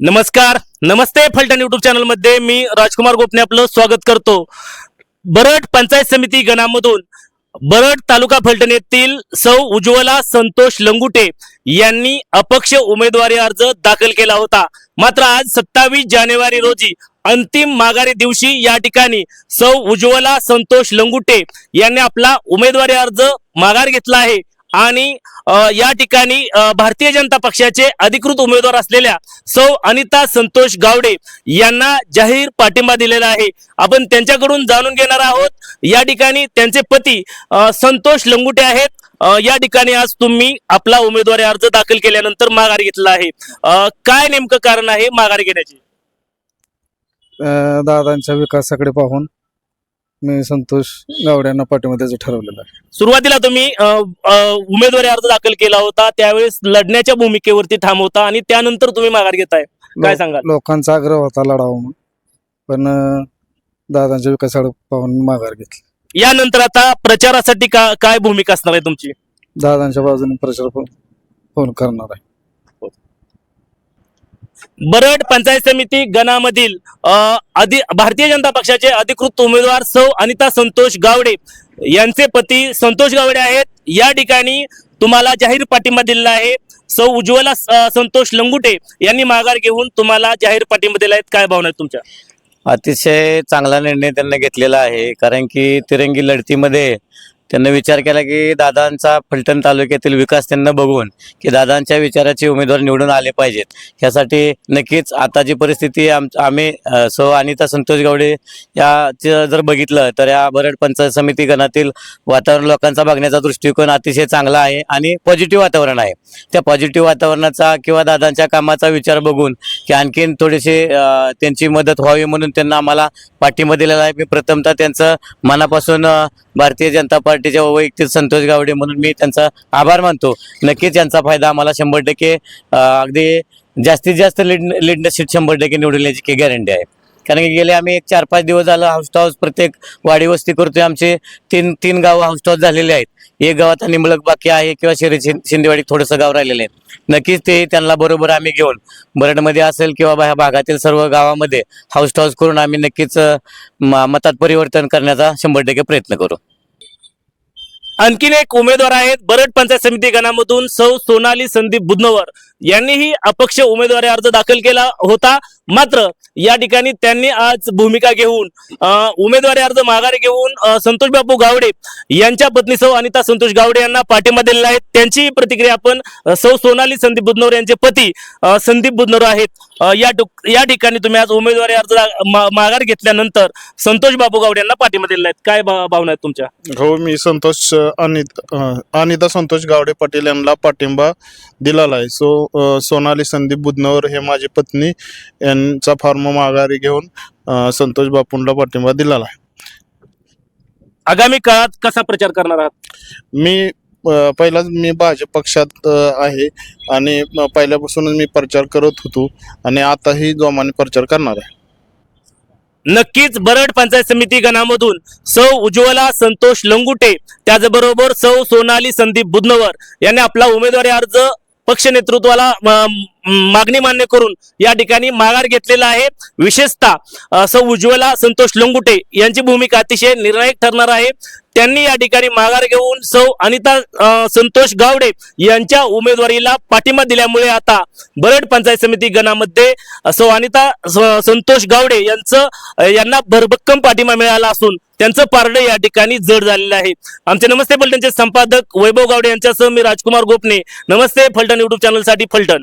नमस्कार नमस्ते फलटण युट्यूब चॅनलमध्ये मी राजकुमार गोपने आपलं स्वागत करतो. बरड पंचायत समिती गणामधून बरड तालुका फलटण येथील सौ उज्ज्वला संतोष लंगुटे यांनी अपक्ष उमेदवारी अर्ज दाखल केला होता. मात्र आज सत्तावीस जानेवारी रोजी अंतिम माघारी दिवशी या ठिकाणी सौ उज्ज्वला संतोष लंगुटे यांनी आपला उमेदवारी अर्ज माघार घेतला आहे. आणि या ठिकाणी भारतीय जनता पक्षाचे अधिकृत उमेदवार असलेल्या सौ अनिता संतोष गावडे यांना जाहीर पाठिंबा दिलेला आहे. आपण त्यांच्याकडून जाणून घेणार आहोत. या ठिकाणी त्यांचे पती संतोष लंगुटे आहेत. या ठिकाणी आज तुम्ही आपला उमेदवारी अर्ज दाखल केल्यानंतर माघार घेतला आहे. काय नेमकं कारण आहे माघार घेण्याची? दादांच्या विकासाकडे पाहून. मी संतोष गावड्यांना पाठिंबा द्यायचं ठरवलेलं आहे. सुरुवातीला तुम्ही अ, अ, उमेदवारी अर्ज दाखल केला होता त्यावेळेस लढण्याच्या भूमिकेवरती ठाम होता आणि त्यानंतर तुम्ही माघार घेताय. काय लो- सांगाल? लोकांचा आग्रह होता लढावा म्हणून. पण अं, दादांच्या विकासाकडे पाहून मी माघार घेतली. यानंतर आता प्रचारासाठी का काय भूमिका असणार आहे तुमची? दादांच्या बाजूने प्रचार पण फोन करणार आहे. बरड पंचायत समिती गणामधील अधि भारतीय जनता पक्षाचे अधिकृत उमेदवार सौ अनिता संतोष गावडे यांचे पती संतोष गावडे आहेत. या ठिकाणी तुम्हाला जाहीर पाठिंबा दिलेला आहे. सौ उज्ज्वला संतोष लंगुटे यांनी माघार घेऊन तुम्हाला जाहीर पाठिंबा दिला आहेत काय भावना आहेत तुमच्या? अतिशय चांगला निर्णय त्यांनी घेतलेला आहे. कारण की तिरंगी लढतीमध्ये त्यांना विचार केला की दादांचा फलटण तालुक्यातील विकास त्यांना बघून की दादांच्या विचाराचे उमेदवार निवडून आले पाहिजेत. ह्यासाठी नक्कीच आताची परिस्थिती आम आम्ही सो अनिता संतोष गावडे याचं जर बघितलं तर या बरड पंचायत समिती गणातील वातावरण लोकांचा बघण्याचा दृष्टिकोन अतिशय चांगला आहे आणि पॉझिटिव्ह वातावरण आहे. त्या पॉझिटिव्ह वातावरणाचा किंवा दादांच्या कामाचा विचार बघून की आणखीन थोडीशी त्यांची मदत व्हावी म्हणून त्यांना आम्हाला पाठिंबा दिलेला आहे. मी प्रथमतः त्यांचं मनापासून भारतीय जनता पार्टीच्या वैयक्तिक संतोष गावडे म्हणून मी त्यांचा आभार मानतो. नक्कीच यांचा फायदा आम्हाला शंभर टक्के अगदी जास्तीत जास्त लीड लीड सीट शंभर टक्के निवडून याची गॅरंटी आहे. कारण की गेले आम्ही एक चार पाच दिवस झालं हाऊस टू हाऊस प्रत्येक वाडी वस्ती करतोय. आमचे तीन तीन गाव हाऊस टू हाऊस झालेले आहेत. एक गावात आणि निंबळक बाकी आहे किंवा शिरे शिंदेवाडी थोडंसं गाव राहिलेलं आहे नक्कीच ते त्यांना बरोबर आम्ही घेऊन बरडमध्ये असेल किंवा ह्या भागातील सर्व गावामध्ये हाऊस टू हाऊस करून आम्ही नक्कीच म- मतात परिवर्तन करण्याचा शंभर टक्के प्रयत्न करू. आणखीन एक उमेदवार आहेत बरड पंचायत समिती गणामधून सौ सोनाली संदीप बुधनवर. यांनीही अपक्ष उमेदवारी अर्ज दाखल केला होता. मात्र या ठिकाणी त्यांनी आज भूमिका घेऊन उमेदवारी अर्ज माघारी घेऊन संतोष बापू गावडे यांच्या पत्नी सौ अनिता संतोष गावडे यांना पाठिंबा दिलेला आहे. त्यांची प्रतिक्रिया आपण सौ सोनाली संदीप बुधनवर यांचे पती संदीप बुधनवर आहेत. या या ठिकाणी तुम्ही आज उमेदवारी अर्ज माघार घेतल्यानंतर संतोष बापू गावडे यांना पाठिंबा दिलेला आहे. काय भावना आहेत तुमच्या? हो मी संतोष अनिता अनिता संतोष गावडे पाटील यांना पाठिंबा दिलेला आहे. सो सोनाली संदीप बुधनवर हे माझी पत्नी यांचा फॉर्म माघारी घेऊन संतोष बापूंना पाठिंबा दिलेला आहे. आगामी काळात कसा प्रचार करणार आहात? मी पहिलाच मी भाजप पक्षात आहे आणि पहिल्यापासूनच मी प्रचार करत होतो आणि आताही जोमाने प्रचार करणार आहे. नक्कीच बरड पंचायत समिती गणामधून सौ उज्ज्वला संतोष लंगुटे त्याचबरोबर सौ सोनाली संदीप बुधनवर यांनी आपला उमेदवारी अर्ज पक्ष नेतृत्वाला मागणी मान्य करून या ठिकाणी माघार घेतलेला आहे. विशेषतः अ, सौ उज्ज्वला संतोष लंगुटे यांची भूमिका अतिशय निर्णायक ठरणार आहे. त्यांनी या ठिकाणी माघार घेऊन सौ अनिता संतोष गावडे यांच्या उमेदवारीला पाठिंबा दिल्यामुळे आता बरड पंचायत समिती गणामध्ये सौ अनिता स- संतोष गावडे यांचं यांना भरभक्कम पाठिंबा मिळाला असून त्यांचं पारडं या ठिकाणी जड झालेलं आहे. आमचे नमस्ते फलटणचे संपादक वैभव गावडे यांच्यासह मी राजकुमार गोपने. नमस्ते फलटण युट्यूब चॅनलसाठी फलटण.